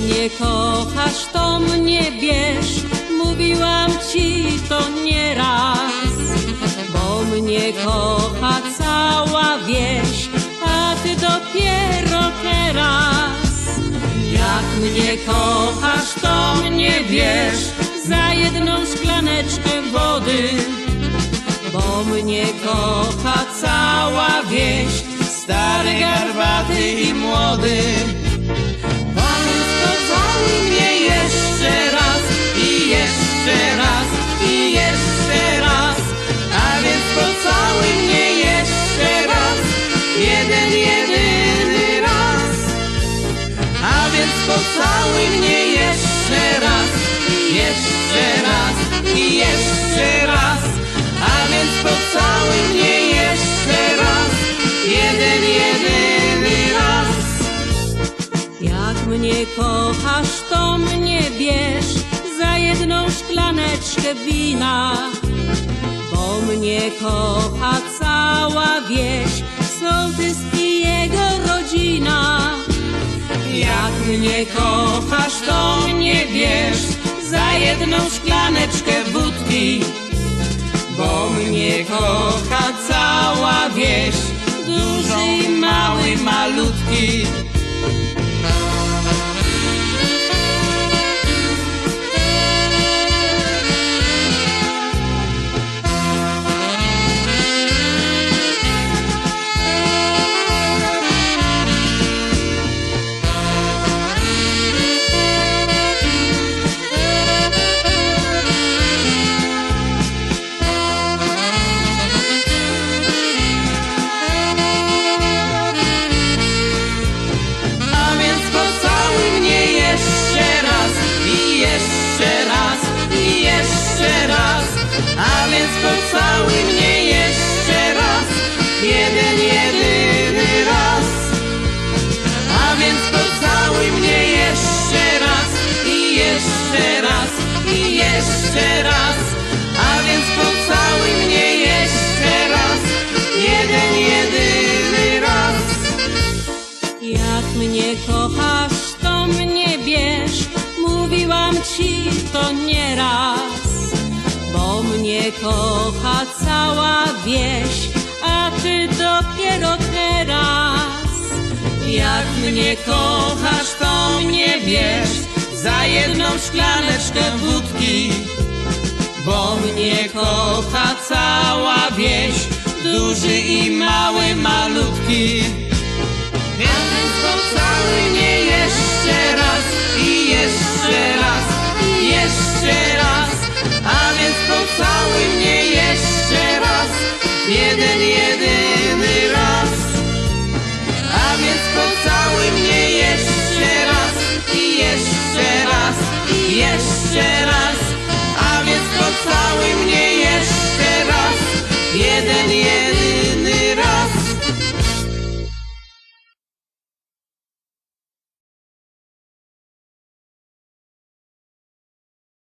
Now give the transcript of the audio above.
Mnie kochasz, to mnie bierz, mówiłam ci to nieraz. Bo mnie kocha cała wieś, a ty dopiero teraz. Jak mnie kochasz, to mnie bierz, za jedną szklaneczkę wody. Bo mnie kocha cała wieś, stary, garbaty i młody. Mnie jeszcze raz, jeszcze raz i jeszcze raz. A więc pocałuj mnie jeszcze raz, jeden, jedyny raz. Jak mnie kochasz, to mnie bierz za jedną szklaneczkę wina. Bo mnie kocha cała mnie kochasz, to mnie bierz za jedną szklaneczkę wódki. Bo mnie kocha jedyny raz. A więc pocałuj mnie jeszcze raz i jeszcze raz i jeszcze raz. A więc pocałuj mnie jeszcze raz, jeden, jedyny raz. Jak mnie kochasz, to mnie bierz, mówiłam ci to nieraz. Bo mnie kocha cała wieś, a ty dopiero teraz. Jak mnie kochasz, to mnie bierz, za jedną szklaneczkę wódki. Bo mnie kocha cała wieś, duży i mały, malutki.